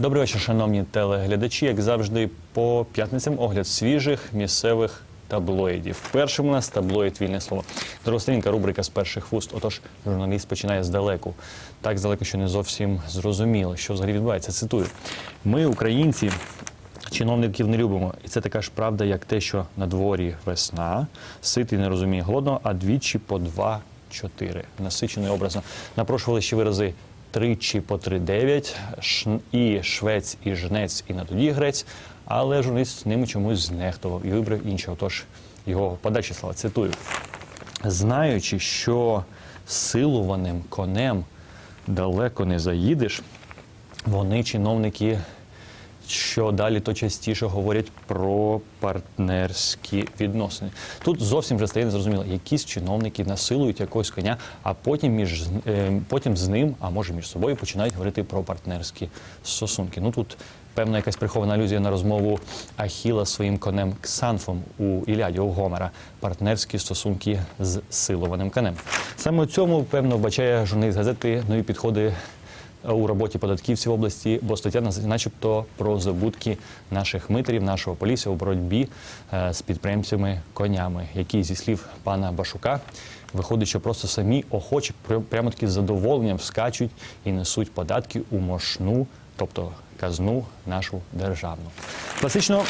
Добрий вечір, шановні телеглядачі. Як завжди, по п'ятницям огляд свіжих місцевих таблоїдів. Першим у нас таблоїд вільне слово. Дорогословінка рубрика з перших вуст. Отож, журналіст починає здалеку. Так здалеку, що не зовсім зрозуміло, що взагалі відбувається. Цитую: ми, українці. Чиновників не любимо, і це така ж правда, як те, що на дворі весна, ситий не розуміє голодного, а двічі по два-чотири. Насичено і образно. Напрошували ще вирази тричі по три дев'ять, ш- і швець, і жнець, і на тоді грець. Але журналіст ними чомусь знехтував і вибрав іншого. Тож його подачі слова цитую. Знаючи, що силуваним конем далеко не заїдеш, вони, чиновники, що далі то частіше говорять про партнерські відносини. Тут зовсім вже стає незрозуміло, якісь чиновники насилують якогось коня, а потім між е, потім з ним, а може між собою, починають говорити про партнерські стосунки. Ну тут певна якась прихована алюзія на розмову Ахіла з своїм конем Ксанфом у Іліаді, у Гомера. Партнерські стосунки з силованим конем. Саме у цьому певно вбачає журналіст газети нові підходи у роботі податківців області, бо стаття начебто про забутки наших митерів, нашого полісся у боротьбі е, з підприємцями конями, які зі слів пана Башука виходить, що просто самі охочі пря- прямо таки з задоволенням скачуть і несуть податки у мошну, тобто казну нашу державну. Класично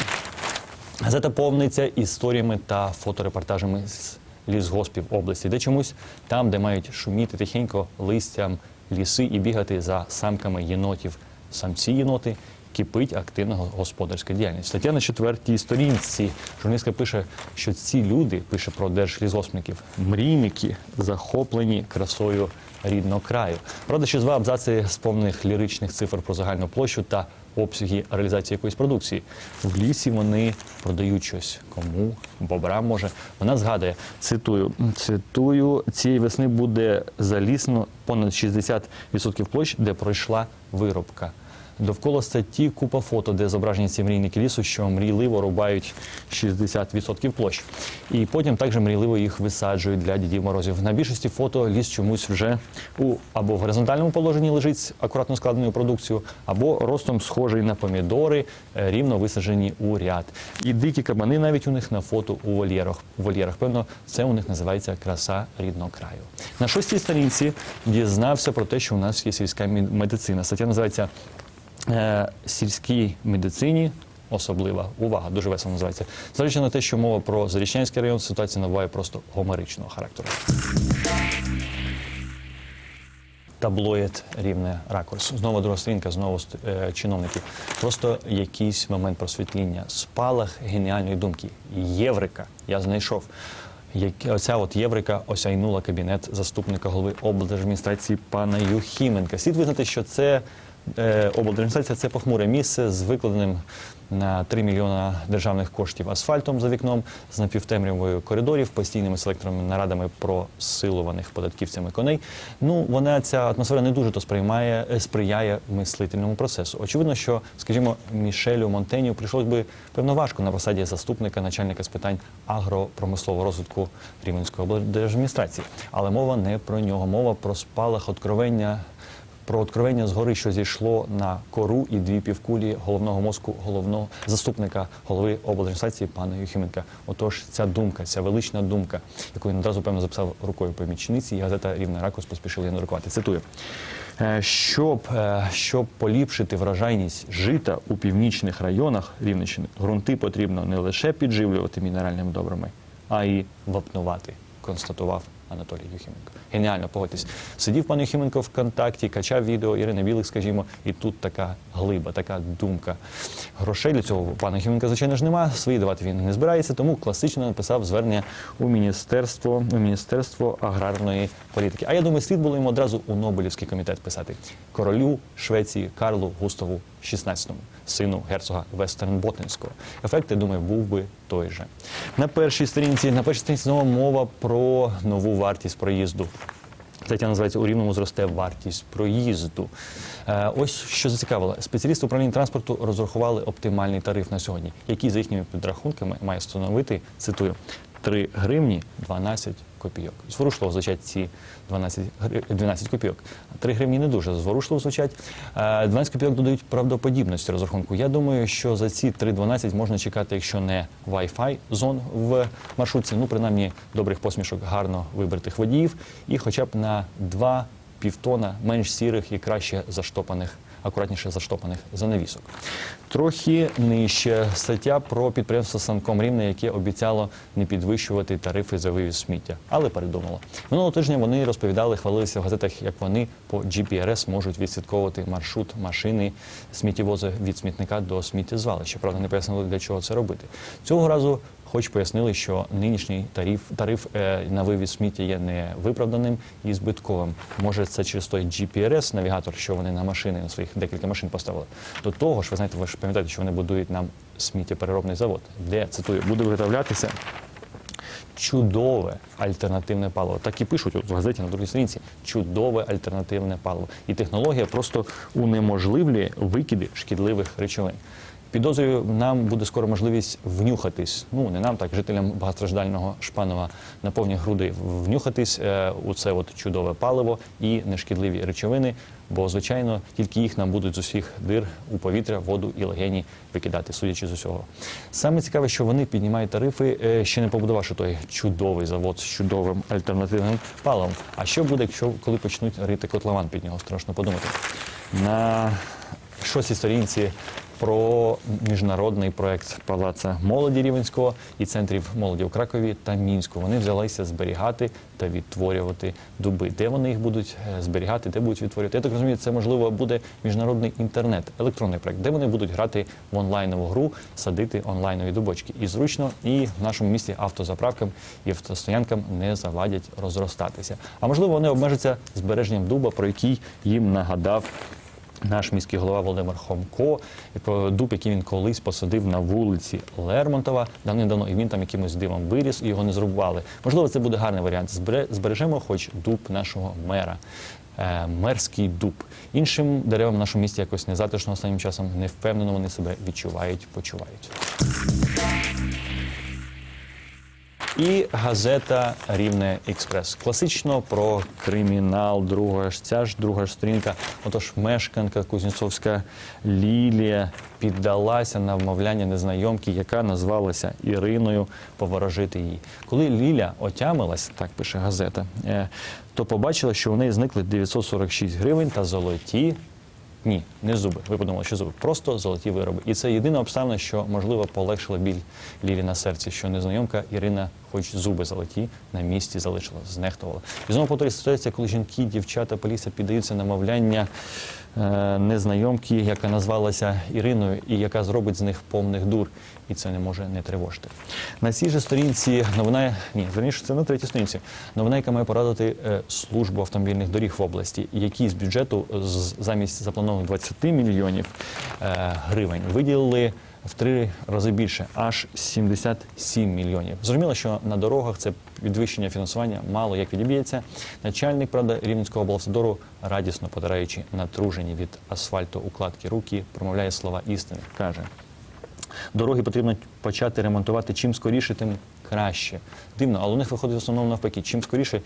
Газета повниться історіями та фоторепортажами з лісгоспів області, де чомусь там, де мають шуміти тихенько листям ліси і бігати за самками єнотів. Самці єноти кипить активна господарська діяльність. Стаття на четвертій сторінці. Журналістка пише, що ці люди пише про держлізосників. мрійники, захоплені красою рідного краю. Правда, що два абзаци сповнених ліричних цифр про загальну площу та обсяги реалізації якоїсь продукції. В лісі вони продають щось кому, бобрам може. Вона згадує, цитую, цитую, цієї весни буде залісно понад 60% площ, де пройшла виробка. Довкола статті купа фото, де зображені ці мрійники лісу, що мрійливо рубають 60% площ. І потім також мрійливо їх висаджують для дідів морозів. На більшості фото ліс чомусь вже у або в горизонтальному положенні лежить акуратно складеною продукцією, або ростом схожий на помідори, е, рівно висаджені у ряд. І дикі кабани навіть у них на фото у вольєрах. У вольєрах. Певно, це у них називається краса рідного краю. На шостій сторінці дізнався про те, що у нас є сільська медицина. Стаття називається сільській медицині. Особлива увага, дуже весело називається. Зважаючи на те, що мова про Зарічнянський район, ситуація набуває просто гомеричного характеру. Таблоїд рівне ракурс. Знову друга сторінка, знову е, чиновники. Просто якийсь момент просвітління, спалах геніальної думки. Єврика. Я знайшов. Як оця от єврика осяйнула кабінет заступника голови облдержадміністрації пана Юхіменка. Слід визнати, що це е, облдержадміністрація це похмуре місце з викладеним на 3 мільйона державних коштів асфальтом за вікном, з напівтемрявою коридорів, постійними селекторними нарадами про силуваних податківцями коней. Ну, вона ця атмосфера не дуже то сприймає, е, сприяє мислительному процесу. Очевидно, що, скажімо, Мішелю Монтеню прийшлось би певно важко на посаді заступника начальника з питань агропромислового розвитку Рівненської облдержадміністрації. Але мова не про нього, мова про спалах откровення про откровення згори, що зійшло на кору і дві півкулі головного мозку головного заступника голови облдержадміністрації пана Юхименка. Отож, ця думка, ця велична думка, яку він одразу певно записав рукою помічниці, і газета Рівна Ракус поспішила її надрукувати. Цитую. Е, Щоб, е, щоб поліпшити вражайність жита у північних районах Рівненщини, ґрунти потрібно не лише підживлювати мінеральними добрами, а й вапнувати, констатував Анатолій Юхименко. Геніально, погодьтесь. Сидів пан Юхименко в контакті, качав відео Ірини Білик, скажімо, і тут така глиба, така думка. Грошей для цього пана Юхименка, звичайно ж, нема. Свої давати він не збирається, тому класично написав звернення у міністерство, у міністерство аграрної політики. А я думаю, слід було йому одразу у Нобелівський комітет писати королю Швеції Карлу Густаву XVI, сину герцога Вестернботтенського. Ефект, я думаю, був би той же. На першій сторінці, на першій сторінці знову мова про нову вартість проїзду. Стаття називається у рівному зросте вартість проїзду. Е, ось що зацікавило. Спеціалісти управління транспорту розрахували оптимальний тариф на сьогодні, який за їхніми підрахунками має становити цитую 3 гривні 12 копійок. Зворушливо звучать ці 12, гри- 12 копійок. 3 гривні не дуже зворушливо звучать. Е, 12 копійок додають правдоподібності розрахунку. Я думаю, що за ці 3,12 можна чекати, якщо не Wi-Fi зон в маршрутці, ну принаймні добрих посмішок гарно вибритих водіїв, і хоча б на 2 півтона менш сірих і краще заштопаних, акуратніше заштопаних занавісок. Трохи нижче стаття про підприємство Санком Рівне, яке обіцяло не підвищувати тарифи за вивіз сміття, але передумало. Минулого тижня вони розповідали, хвалилися в газетах, як вони по GPRS можуть відслідковувати маршрут машини сміттєвоза від смітника до сміттєзвалища. Правда, не пояснили, для чого це робити. Цього разу Хоч пояснили, що нинішній тариф, тариф е, на вивіз сміття є невиправданим і збитковим. Може, це через той GPS, навігатор, що вони на машини, на своїх декілька машин поставили. До того ж, ви знаєте, ви ж пам'ятаєте, що вони будують нам сміттєпереробний завод, де цитую, буде виготовлятися чудове альтернативне паливо. Так і пишуть от в газеті на другій сторінці. Чудове альтернативне паливо. І технологія просто унеможливлює викиди шкідливих речовин. Підозрюю, нам буде скоро можливість внюхатись. Ну не нам, так жителям багатостраждального Шпанова на повні груди внюхатись е, у це от чудове паливо і нешкідливі речовини. Бо, звичайно, тільки їх нам будуть з усіх дир у повітря, воду і легені викидати, судячи з усього. Саме цікаве, що вони піднімають тарифи, е, ще не побудувавши той чудовий завод з чудовим альтернативним паливом. А що буде, якщо коли почнуть рити котлован під нього? Страшно подумати. На шостій сторінці про міжнародний проект Палаца молоді Рівенського і центрів молоді у Кракові та Мінську. Вони взялися зберігати та відтворювати дуби. Де вони їх будуть е, зберігати, де будуть відтворювати? Я так розумію, це можливо буде міжнародний інтернет, електронний проект, де вони будуть грати в онлайнову гру, садити онлайнові дубочки. І зручно, і в нашому місті автозаправкам і автостоянкам не завадять розростатися. А можливо, вони обмежаться збереженням дуба, про який їм нагадав наш міський голова Володимир Хомко, про дуб, який він колись посадив на вулиці Лермонтова, давним-давно, і він там якимось дивом виріс, і його не зрубували. Можливо, це буде гарний варіант. Збережемо хоч дуб нашого мера. Е, Мерський дуб. Іншим деревам в нашому місті якось незатишно останнім часом не впевнено вони себе відчувають, почувають. І газета Рівне Експрес. Класично про кримінал. Друга ж ця ж друга ж сторінка. Отож, мешканка Кузнєцовська Лілія піддалася на вмовляння незнайомки, яка назвалася Іриною поворожити її. Коли Ліля отямилась, так пише газета, е, то побачила, що у неї зникли 946 гривень та золоті ні, не зуби. Ви подумали, що зуби. Просто золоті вироби. І це єдина обставина, що можливо полегшила біль Лілі на серці, що незнайомка Ірина, хоч зуби золоті, на місці залишила, знехтувала. І знову повторюю ситуація, коли жінки, дівчата, поліція піддаються намовляння незнайомки, яка назвалася Іриною, і яка зробить з них повних дур. І це не може не тривожити. На цій же сторінці новина, ні, верніше, це на третій сторінці. Новина, яка має порадити е, службу автомобільних доріг в області, які з бюджету замість запланованих 20 мільйонів е, гривень виділили в три рази більше, аж 77 мільйонів. Зрозуміло, що на дорогах це підвищення фінансування мало як відіб'ється. Начальник правда Рівненського облавтодору, радісно потираючи натружені від асфальту укладки руки, промовляє слова істини. каже. Дороги потрібно почати ремонтувати чим скоріше, тим краще. Дивно, але у них виходить в основному навпаки. Чим скоріше,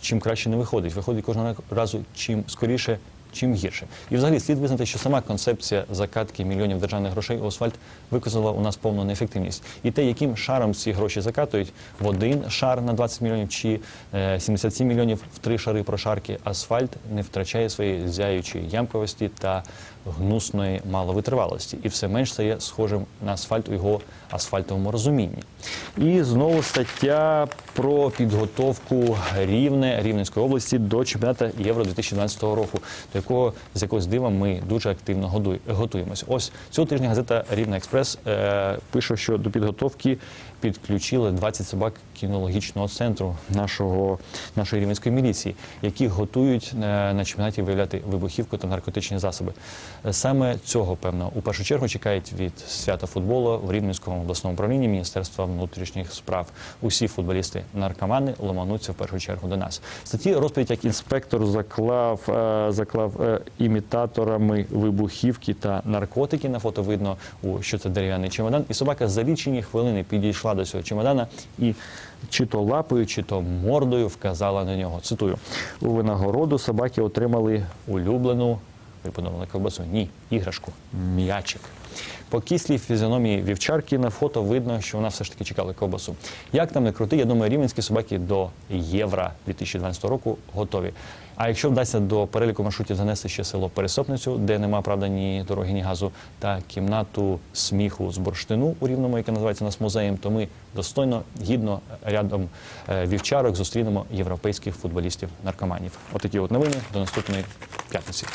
чим краще не виходить. Виходить кожного разу чим скоріше, чим гірше. І взагалі слід визнати, що сама концепція закатки мільйонів державних грошей у асфальт виказала у нас повну неефективність. І те, яким шаром ці гроші закатують, в один шар на 20 мільйонів чи е, 77 мільйонів в три шари прошарки, асфальт не втрачає своєї зяючої ямковості та гнусної маловитривалості, і все менш стає схожим на асфальт у його асфальтовому розумінні. І знову стаття про підготовку рівне Рівненської області до чемпіонату Євро 2012 року, якого з якогось дива ми дуже активно годуй- готуємося. Ось цього тижня газета Рівне Експрес е, пише, що до підготовки підключили 20 собак кінологічного центру нашого нашої рівненської міліції, які готують е, на чемпіонаті виявляти вибухівку та наркотичні засоби. Саме цього, певно, у першу чергу чекають від свята футболу в Рівненському обласному управлінні Міністерства внутрішніх справ. Усі футболісти наркомани ломануться в першу чергу до нас. В статті розповідь, як інспектор заклав, е, заклав е, імітаторами вибухівки та наркотики. На фото видно, що це дерев'яний чемодан. І собака за лічені хвилини підійшла до цього чемодана і чи то лапою, чи то мордою вказала на нього. Цитую: у винагороду собаки отримали улюблену. Подумали ковбасу? Ні, іграшку, м'ячик. По кислій фізіономії вівчарки на фото видно, що вона все ж таки чекала ковбасу. Як там не крути, я думаю, рівненські собаки до євро 2012 року готові. А якщо вдасться до переліку маршрутів занести ще село Пересопницю, де нема правда ні дороги, ні газу, та кімнату сміху з бурштину у рівному, яка називається нас музеєм, то ми достойно, гідно рядом е, вівчарок зустрінемо європейських футболістів наркоманів. Отакі от новини до наступної п'ятниці.